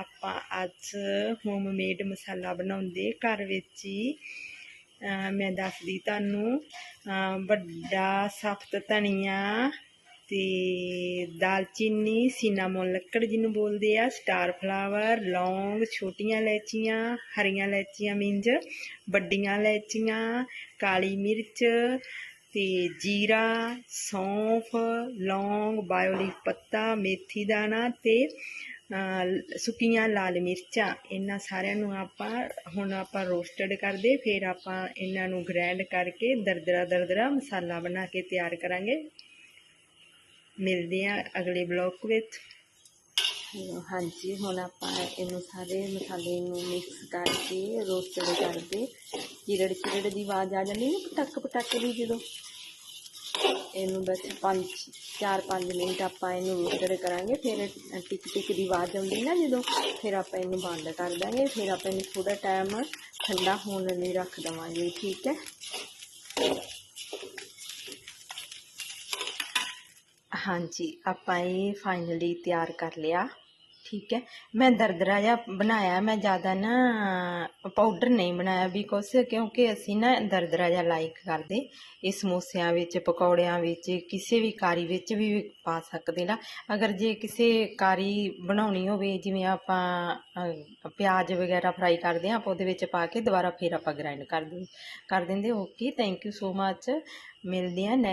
ਆਪਾਂ ਅੱਜ ਹੋਮਮੇਡ ਮਸਾਲਾ ਬਣਾਉਂਦੇ ਘਰ ਵਿੱਚ ਹੀ ਮੈਂ ਦੱਸਦੀ ਤੁਹਾਨੂੰ ਵੱਡਾ ਸਖਤ ਧਨੀਆ ਤੇ ਦਾਲਚੀਨੀ, ਸਿਨਾਮੋਨ ਲੱਕੜ ਜਿਹਨੂੰ ਬੋਲਦੇ ਆ ਸਟਾਰ ਫਲਾਵਰ ਲੌਂਗ, ਛੋਟੀਆਂ ਇਲਾਇਚੀਆਂ, ਹਰੀਆਂ ਇਲਾਇਚੀਆਂ, ਮਿੰਜ, ਵੱਡੀਆਂ ਇਲਾਇਚੀਆਂ, ਕਾਲੀ ਮਿਰਚ ਤੇ ਜੀਰਾ, ਸੌਂਫ, ਲੌਂਗ ਬਾਇਓਲਿਕ ਪੱਤਾ, ਮੇਥੀ ਦਾਣਾ ਤੇ ਸੁੱਕੀਆਂ ਲਾਲ ਮਿਰਚਾਂ, ਇਹਨਾਂ ਸਾਰਿਆਂ ਨੂੰ ਆਪਾਂ ਹੁਣ ਆਪਾਂ ਰੋਸਟਡ ਕਰਦੇ, ਫਿਰ ਆਪਾਂ ਇਹਨਾਂ ਨੂੰ ਗ੍ਰੈਂਡ ਕਰਕੇ ਦਰਦਰਾ ਦਰਦਰਾ ਮਸਾਲਾ ਬਣਾ ਕੇ ਤਿਆਰ ਕਰਾਂਗੇ। ਮਿਲਦੇ ਆ ਅਗਲੇ ਬਲੌਕ ਵਿੱਚ। ਹਾਂਜੀ, ਹੁਣ ਆਪਾਂ ਇਹਨੂੰ ਸਾਰੇ ਮਸਾਲੇ ਨੂੰ ਮਿਕਸ ਕਰਕੇ ਰੋਸਟਡ ਕਰਦੇ ਚਿਰੜ ਚਿਰੜ ਦੀ ਆਵਾਜ਼ ਆ ਜਾਂਦੀ ਨਾ ਪਟਕ ਪਟਕ ਦੀ ਜਦੋਂ। ਇਹਨੂੰ ਬਸ 5 4-5 ਮਿੰਟ ਆਪਾਂ ਇਹਨੂੰ ਰੋਸਟਡ ਕਰਾਂਗੇ, ਫਿਰ ਟਿਕ ਟਿਕ ਦੀ ਆਵਾਜ਼ ਆਉਂਦੀ ਨਾ ਜਦੋਂ, ਫਿਰ ਆਪਾਂ ਇਹਨੂੰ ਬੰਦ ਕਰ ਦਾਂਗੇ, ਫਿਰ ਆਪਾਂ ਇਹਨੂੰ ਥੋੜਾ ਟਾਈਮ ਠੰਡਾ ਹੋਣ ਲਈ ਰੱਖ ਦਵਾਂਗੇ, ਠੀਕ ਹੈ? ਹਾਂਜੀ, ਆਪਾਂ ਇਹ ਫਾਈਨਲੀ ਤਿਆਰ ਕਰ ਲਿਆ। ਠੀਕ ਹੈ। ਮੈਂ ਦਰਦਰਾ ਜਿਹਾ ਬਣਾਇਆ, ਮੈਂ ਜ਼ਿਆਦਾ ਨਾ ਪਾਊਡਰ ਨਹੀਂ ਬਣਾਇਆ ਬਿਕੋਜ਼ ਕਿਉਂਕਿ ਅਸੀਂ ਨਾ ਦਰਦਰਾ ਜਿਹਾ ਲਾਈਕ ਕਰਦੇ। ਇਹ ਸਮੋਸਿਆਂ ਵਿੱਚ, ਪਕੌੜਿਆਂ ਵਿੱਚ, ਕਿਸੇ ਵੀ ਕਾਰੀ ਵਿੱਚ ਵੀ ਪਾ ਸਕਦੇ ਨਾ। ਅਗਰ ਜੇ ਕਿਸੇ ਕਾਰੀ ਬਣਾਉਣੀ ਹੋਵੇ, ਜਿਵੇਂ ਆਪਾਂ ਪਿਆਜ਼ ਵਗੈਰਾ ਫਰਾਈ ਕਰਦੇ ਹਾਂ, ਆਪਾਂ ਉਹਦੇ ਵਿੱਚ ਪਾ ਕੇ ਦੁਬਾਰਾ ਫਿਰ ਆਪਾਂ ਗ੍ਰਾਈਂਡ ਕਰ ਦਿੰ, ਕਰ ਦਿੰਦੇ okay thank you so much ਮਿਲਦੇ ਹਾਂ